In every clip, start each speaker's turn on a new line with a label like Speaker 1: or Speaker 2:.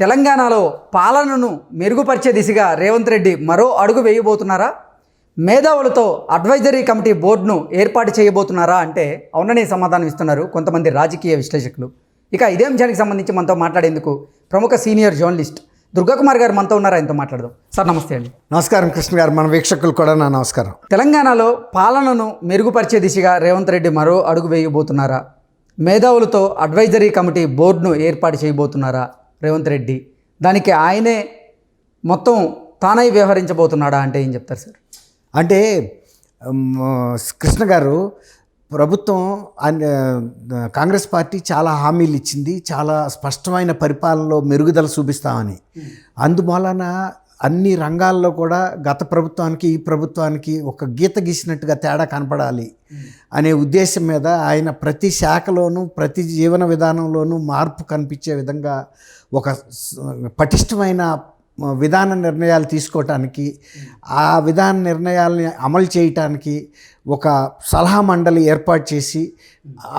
Speaker 1: తెలంగాణలో పాలనను మెరుగుపరిచే దిశగా రేవంత్ రెడ్డి మరో అడుగు వేయబోతున్నారా? మేధావులతో అడ్వైజరీ కమిటీ బోర్డును ఏర్పాటు చేయబోతున్నారా అంటే అవుననే సమాధానం ఇస్తున్నారు కొంతమంది రాజకీయ విశ్లేషకులు. ఇక ఇదే అంశానికి సంబంధించి మనతో మాట్లాడేందుకు ప్రముఖ సీనియర్ జర్నలిస్ట్ దుర్గాకుమార్ గారు మనతో ఉన్నారు? ఆయనతో మాట్లాడదాం. సార్ నమస్తే అండి.
Speaker 2: నమస్కారం కృష్ణ గారు. మన వీక్షకులు కూడా నా నమస్కారం.
Speaker 1: తెలంగాణలో పాలనను మెరుగుపరిచే దిశగా రేవంత్ రెడ్డి మరో అడుగు వేయబోతున్నారా? మేధావులతో అడ్వైజరీ కమిటీ బోర్డును ఏర్పాటు చేయబోతున్నారా? రేవంత్ రెడ్డి. దానికి ఆయనే మొత్తం తానై వ్యవహరించబోతున్నాడా అంటే ఏం చెప్తారు సార్?
Speaker 2: అంటే కృష్ణ గారు ప్రభుత్వం కాంగ్రెస్ పార్టీ చాలా హామీలు ఇచ్చింది చాలా స్పష్టమైన పరిపాలనలో మెరుగుదల చూపిస్తామని. అందువలన అన్ని రంగాల్లో కూడా గత ప్రభుత్వానికి ఈ ప్రభుత్వానికి ఒక గీత గీసినట్టుగా తేడా కనపడాలి అనే ఉద్దేశం మీద ఆయన ప్రతి శాఖలోనూ ప్రతి జీవన విధానంలోనూ మార్పు కనిపించే విధంగా ఒక పటిష్టమైన విధాన నిర్ణయాలు తీసుకోవటానికి ఆ విధాన నిర్ణయాలని అమలు చేయటానికి ఒక సలహా మండలి ఏర్పాటు చేసి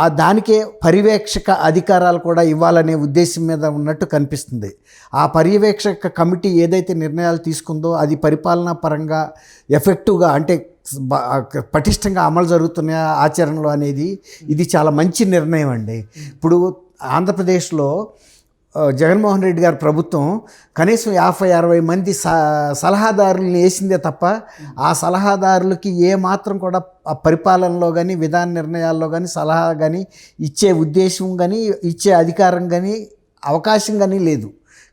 Speaker 2: ఆ దానికే పర్యవేక్షక అధికారాలు కూడా ఇవ్వాలనే ఉద్దేశం మీద ఉన్నట్టు కనిపిస్తుంది. ఆ పర్యవేక్షక కమిటీ ఏదైతే నిర్ణయాలు తీసుకుందో అది పరిపాలనా పరంగా ఎఫెక్టివ్గా అంటే పటిష్టంగా అమలు జరుగుతున్న ఆచరణలో అనేది ఇది చాలా మంచి నిర్ణయం అండి. ఇప్పుడు ఆంధ్రప్రదేశ్లో జగన్మోహన్ రెడ్డి గారి ప్రభుత్వం కనీసం యాభై అరవై మంది స సలహాదారులను వేసిందే తప్ప ఆ సలహాదారులకి ఏ మాత్రం కూడా ఆ పరిపాలనలో కానీ విధాన నిర్ణయాల్లో కానీ సలహా కానీ ఇచ్చే ఉద్దేశం కానీ ఇచ్చే అధికారం కానీ అవకాశం కానీ లేదు.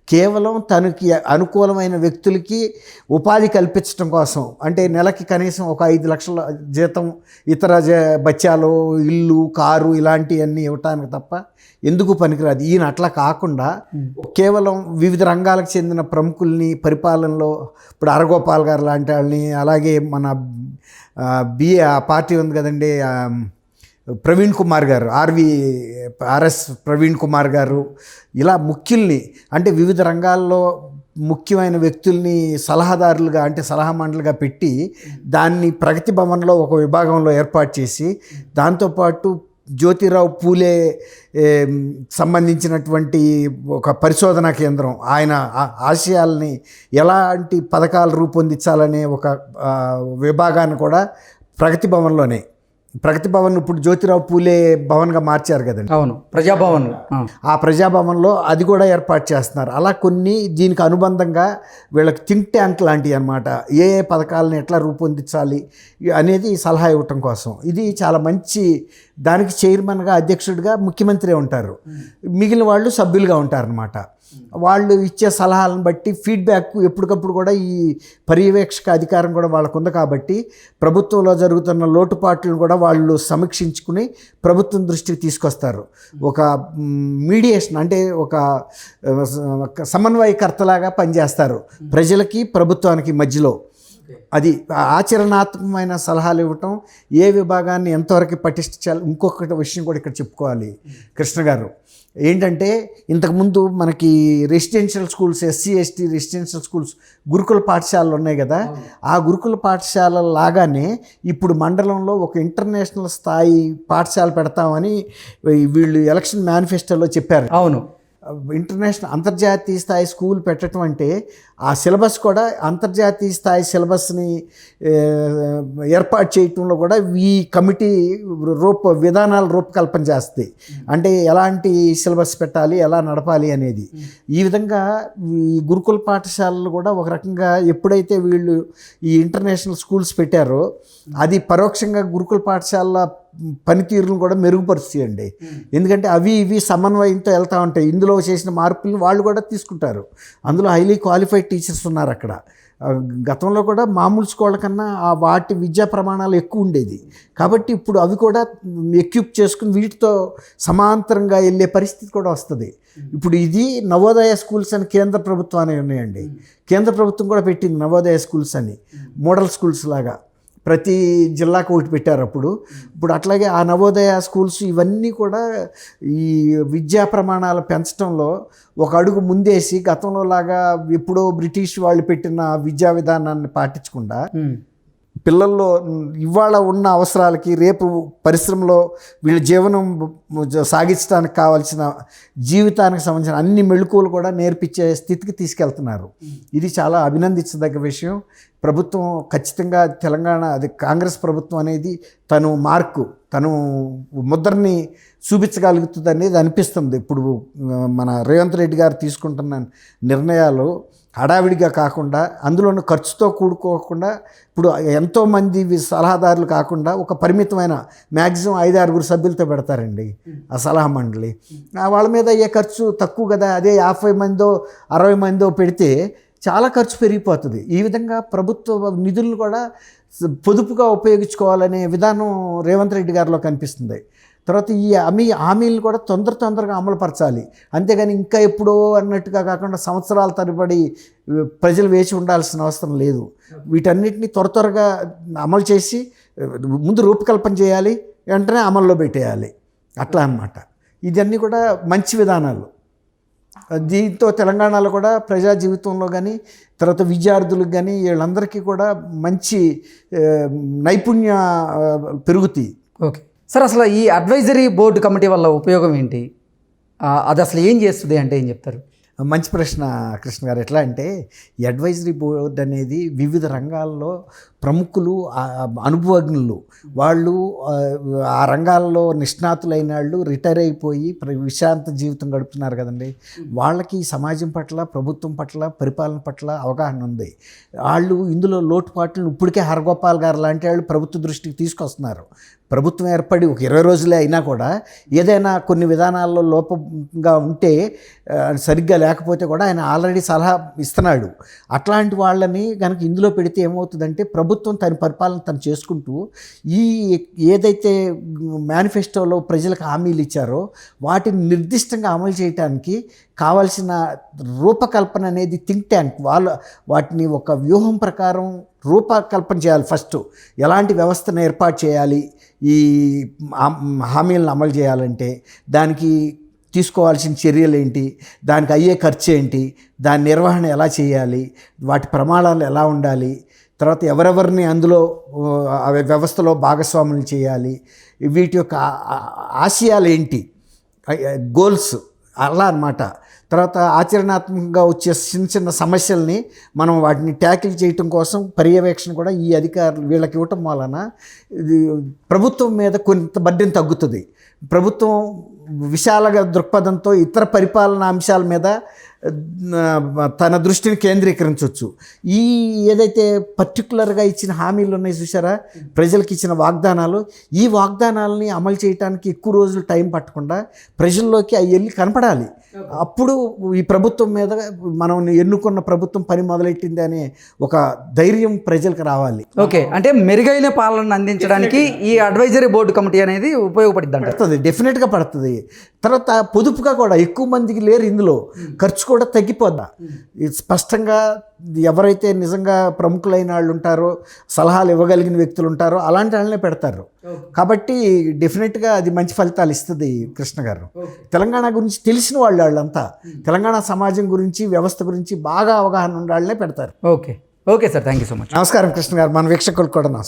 Speaker 2: కేవలం తనకి అనుకూలమైన వ్యక్తులకి ఉపాధి కల్పించడం కోసం. అంటే నెలకి కనీసం ఒక ఐదు లక్షల జీతం ఇతర బత్యాలు ఇల్లు కారు ఇలాంటివన్నీ ఇవ్వటానికి తప్ప ఎందుకు పనికిరాదు? ఈయన అట్లా కాకుండా కేవలం వివిధ రంగాలకు చెందిన ప్రముఖుల్ని పరిపాలనలో ఇప్పుడు అరగోపాల్ గారు లాంటి వాళ్ళని అలాగే మన బిఏ పార్టీ ఉంది కదండి ప్రవీణ్ కుమార్ గారు ఆర్వి ఆర్ఎస్ ప్రవీణ్ కుమార్ గారు ఇలా ముఖ్యుల్ని అంటే వివిధ రంగాల్లో ముఖ్యమైన వ్యక్తుల్ని సలహాదారులుగా అంటే సలహా మండలిగా పెట్టి దాన్ని ప్రగతి భవన్లో ఒక విభాగంలో ఏర్పాటు చేసి దాంతోపాటు జ్యోతిరావు పూలే సంబంధించినటువంటి ఒక పరిశోధనా కేంద్రం ఆయన ఆ- ఆశయాల్ని ఎలాంటి పథకాలు రూపొందించాలనే ఒక విభాగాన్ని కూడా ప్రగతి భవన్లోనే ప్రగతి భవన్ ఇప్పుడు జ్యోతిరావు పూలే భవన్గా మార్చారు కదండి.
Speaker 1: అవును ప్రజాభవన్ ఆ.
Speaker 2: ప్రజాభవన్లో అది కూడా ఏర్పాటు చేస్తున్నారు. అలా కొన్ని దీనికి అనుబంధంగా వీళ్ళకి థింక్ ట్యాంక్ లాంటివి అనమాట ఏ ఏ పథకాలను ఎట్లా రూపొందించాలి అనేది సలహా ఇవ్వటం కోసం. ఇది చాలా మంచి దానికి చైర్మన్గా అధ్యక్షుడిగా ముఖ్యమంత్రి ఉంటారు. మిగిలిన వాళ్ళు సభ్యులుగా ఉంటారనమాట వాళ్ళు ఇచ్చే సలహాలను బట్టి ఫీడ్బ్యాక్ ఎప్పటికప్పుడు కూడా ఈ పర్యవేక్షక అధికారం కూడా వాళ్ళకు ఉంది కాబట్టి ప్రభుత్వంలో జరుగుతున్న లోటుపాట్లను కూడా వాళ్ళు సమీక్షించుకుని ప్రభుత్వం దృష్టికి తీసుకొస్తారు. ఒక మీడియేషన్ అంటే ఒక సమన్వయకర్తలాగా పనిచేస్తారు. ప్రజలకి ప్రభుత్వానికి మధ్యలో. అది ఆచరణాత్మకమైన సలహాలు ఇవ్వటం ఏ విభాగాన్ని ఎంతవరకు పటిష్టించాలి ఇంకొకటి విషయం కూడా ఇక్కడ చెప్పుకోవాలి. కృష్ణ గారు ఏంటంటే ఇంతకుముందు మనకి residential schools SC ST residential schools గురుకుల పాఠశాలలు ఉన్నాయి కదా ఆ గురుకుల పాఠశాల లాగానే ఇప్పుడు మండలంలో ఒక ఇంటర్నేషనల్ స్థాయి పాఠశాల పెడతామని వీళ్ళు ఎలక్షన్ మేనిఫెస్టోలో చెప్పారు.
Speaker 1: అవును.
Speaker 2: ఇంటర్నేషనల్ అంతర్జాతీయ స్థాయి స్కూల్ పెట్టడం అంటే ఆ సిలబస్ కూడా అంతర్జాతీయ స్థాయి సిలబస్ని ఏర్పాటు చేయటంలో కూడా ఈ కమిటీ రూప విధానాలు రూపకల్పన చేస్తాయి అంటే ఎలాంటి సిలబస్ పెట్టాలి ఎలా నడపాలి అనేది. ఈ విధంగా ఈ గురుకుల పాఠశాలలు కూడా ఒక రకంగా ఎప్పుడైతే వీళ్ళు ఈ ఇంటర్నేషనల్ స్కూల్స్ పెట్టారో అది పరోక్షంగా గురుకుల పాఠశాల పనితీరును కూడా మెరుగుపరుస్తాయండి. ఎందుకంటే అవి ఇవి సమన్వయంతో వెళ్తూ ఉంటాయి. ఇందులో చేసిన మార్పులను వాళ్ళు కూడా తీసుకుంటారు. అందులో హైలీ క్వాలిఫైడ్ టీచర్స్ ఉన్నారు అక్కడ. గతంలో కూడా మామూలు స్కూళ్ళ కన్నా ఆ వాటి విద్యా ప్రమాణాలు ఎక్కువ ఉండేది. కాబట్టి ఇప్పుడు అవి కూడా ఎక్విప్ చేసుకుని వీటితో సమాంతరంగా వెళ్ళే పరిస్థితి కూడా వస్తుంది. ఇప్పుడు ఇది నవోదయ స్కూల్స్ అని కేంద్ర ప్రభుత్వాన్ని ఉన్నాయండి. కేంద్ర ప్రభుత్వం కూడా పెట్టింది నవోదయ స్కూల్స్ అని. మోడల్ స్కూల్స్ లాగా. ప్రతి జిల్లాకు ఒకటి పెట్టారు అప్పుడు. ఇప్పుడు అట్లాగే ఆ నవోదయ స్కూల్స్ ఇవన్నీ కూడా ఈ విద్యా ప్రమాణాలు పెంచడంలో ఒక అడుగు ముందేసి గతంలో లాగా ఎప్పుడో బ్రిటిష్ వాళ్ళు పెట్టిన విద్యా విధానాన్ని పాటించకుండా పిల్లల్లో ఇవాళ ఉన్న అవసరాలకి రేపు పరిశ్రమలో వీళ్ళ జీవనం సాగించడానికి కావాల్సిన జీవితానికి సంబంధించిన అన్ని మెళుకువలు కూడా నేర్పించే స్థితికి తీసుకెళ్తున్నారు. ఇది చాలా అభినందించదగ్గ విషయం. ప్రభుత్వం ఖచ్చితంగా తెలంగాణ అది కాంగ్రెస్ ప్రభుత్వం అనేది తను మార్కు తను ముద్రని చూపించగలుగుతుంది అనేది అనిపిస్తుంది. ఇప్పుడు మన రేవంత్ రెడ్డి గారు తీసుకుంటున్న నిర్ణయాలు హడావిడిగా కాకుండా అందులోనూ ఖర్చుతో కూడుకోకుండా ఇప్పుడు ఎంతోమంది సలహాదారులు కాకుండా ఒక పరిమితమైన మ్యాక్సిమం ఐదు ఆరుగురు సభ్యులతో పెడతారండి ఆ సలహా మండలి. ఆ వాళ్ళ మీద అయ్యే ఖర్చు తక్కువ కదా అదే యాభై మందో అరవై మందో పెడితే చాలా ఖర్చు పెరిగిపోతుంది. ఈ విధంగా ప్రభుత్వ నిధులను కూడా పొదుపుగా ఉపయోగించుకోవాలనే విధానం రేవంత్ రెడ్డి గారిలో కనిపిస్తుంది. తర్వాత ఈ హామీ హామీలను కూడా తొందర తొందరగా అమలుపరచాలి అంతేగాని ఇంకా ఎప్పుడో అన్నట్టుగా కాకుండా సంవత్సరాల తరబడి ప్రజలు వేచి ఉండాల్సిన అవసరం లేదు. వీటన్నిటిని త్వర త్వరగా అమలు చేసి ముందు రూపకల్పన చేయాలి వెంటనే అమల్లో పెట్టేయాలి. అట్లా అన్నమాట. ఇదన్నీ కూడా మంచి విధానాలు. దీంతో తెలంగాణలో కూడా ప్రజా జీవితంలో కానీ తర్వాత విద్యార్థులకు కానీ వీళ్ళందరికీ కూడా మంచి నైపుణ్య పెరుగుతాయి.
Speaker 1: ఓకే. సార్ అసలు ఈ అడ్వైజరీ బోర్డు కమిటీ వల్ల ఉపయోగం ఏంటి? అది అసలు ఏం చేస్తుంది అంటే ఏం చెప్తారు?
Speaker 2: మంచి ప్రశ్న కృష్ణ గారు. ఎట్లా అంటే ఈ అడ్వైజరీ బోర్డు అనేది వివిధ రంగాల్లో ప్రముఖులు అనుభవజ్ఞులు. వాళ్ళు ఆ, రంగాల్లో నిష్ణాతులైన వాళ్ళు రిటైర్ అయిపోయి విశ్రాంత జీవితం గడుపుతున్నారు కదండి. వాళ్ళకి సమాజం పట్ల ప్రభుత్వం పట్ల పరిపాలన పట్ల అవగాహన ఉంది. వాళ్ళు ఇందులో లోటుపాట్లను ఇప్పటికే హరగోపాల్ గారు లాంటి వాళ్ళు ప్రభుత్వ దృష్టికి తీసుకొస్తున్నారు. ప్రభుత్వం ఏర్పడి ఒక ఇరవై రోజులే అయినా కూడా ఏదైనా కొన్ని విధానాల్లో లోపంగా ఉంటే సరిగ్గా లేకపోతే కూడా ఆయన ఆల్రెడీ సలహా ఇస్తున్నాడు. అట్లాంటి వాళ్ళని కనుక ఇందులో పెడితే ఏమవుతుందంటే ప్రభుత్వం తన పరిపాలన తను చేసుకుంటూ ఈ ఏదైతే మేనిఫెస్టోలో ప్రజలకు హామీలు ఇచ్చారో వాటిని నిర్దిష్టంగా అమలు చేయడానికి కావాల్సిన రూపకల్పన అనేది థింక్ ట్యాంక్. వాళ్ళ వాటిని ఒక వ్యూహం ప్రకారం రూపకల్పన చేయాలి ఫస్ట్. ఎలాంటి వ్యవస్థను ఏర్పాటు చేయాలి? ఈ హామీలను అమలు చేయాలంటే దానికి తీసుకోవాల్సిన చర్యలు ఏంటి? దానికి అయ్యే ఖర్చు ఏంటి? దాని నిర్వహణ ఎలా చేయాలి? వాటి ప్రమాణాలు ఎలా ఉండాలి? తర్వాత ఎవరెవరిని అందులో వ్యవస్థలో భాగస్వాములు చేయాలి? వీటి యొక్క ఆశయాలు ఏంటి? గోల్స్ అలా అన్నమాట. తర్వాత ఆచరణాత్మకంగా వచ్చే చిన్న చిన్న సమస్యల్ని మనం వాటిని ట్యాకిల్ చేయటం కోసం పర్యవేక్షణ కూడా ఈ అధికారులు వీళ్ళకి ఇవ్వటం వలన ఇది ప్రభుత్వం మీద కొంత బడ్డెని తగ్గుతుంది. ప్రభుత్వం విశాలగా దృక్పథంతో ఇతర పరిపాలనా అంశాల మీద తన దృష్టిని కేంద్రీకరించవచ్చు ఈ ఏదైతే పర్టికులర్గా ఇచ్చిన హామీలు ఉన్నాయి చూసారా ప్రజలకు ఇచ్చిన వాగ్దానాలు ఈ వాగ్దానాలని అమలు చేయడానికి ఎక్కువ రోజులు టైం పట్టకుండా ప్రజల్లోకి అవి వెళ్ళి కనపడాలి. అప్పుడు ఈ ప్రభుత్వం మీద మనం ఎన్నుకున్న ప్రభుత్వం పని మొదలెట్టింది అనే ఒక ధైర్యం ప్రజలకు రావాలి.
Speaker 1: ఓకే. అంటే మెరుగైన పాలన అందించడానికి ఈ అడ్వైజరీ బోర్డు కమిటీ అనేది ఉపయోగపడుద్ది అంటారు
Speaker 2: పడుతుంది డెఫినెట్గా పడుతుంది. తర్వాత పొదుపుగా కూడా ఎక్కువ మందికి లేరు ఇందులో. ఖర్చు కూడా తగ్గిపోద్దా? ఇది స్పష్టంగా ఎవరైతే నిజంగా ప్రముఖులైన వాళ్ళు ఉంటారో సలహాలు ఇవ్వగలిగిన వ్యక్తులు ఉంటారో అలాంటి వాళ్ళనే పెడతారు. కాబట్టి డెఫినెట్గా అది మంచి ఫలితాలు ఇస్తుంది కృష్ణ గారు. తెలంగాణ గురించి తెలిసిన వాళ్ళు వాళ్ళంతా తెలంగాణ సమాజం గురించి వ్యవస్థ గురించి బాగా అవగాహన ఉన్న వాళ్ళనే పెడతారు.
Speaker 1: Okay. Okay sir. Thank you so much.
Speaker 2: నమస్కారం కృష్ణ గారు. మన వీక్షకులకు కూడా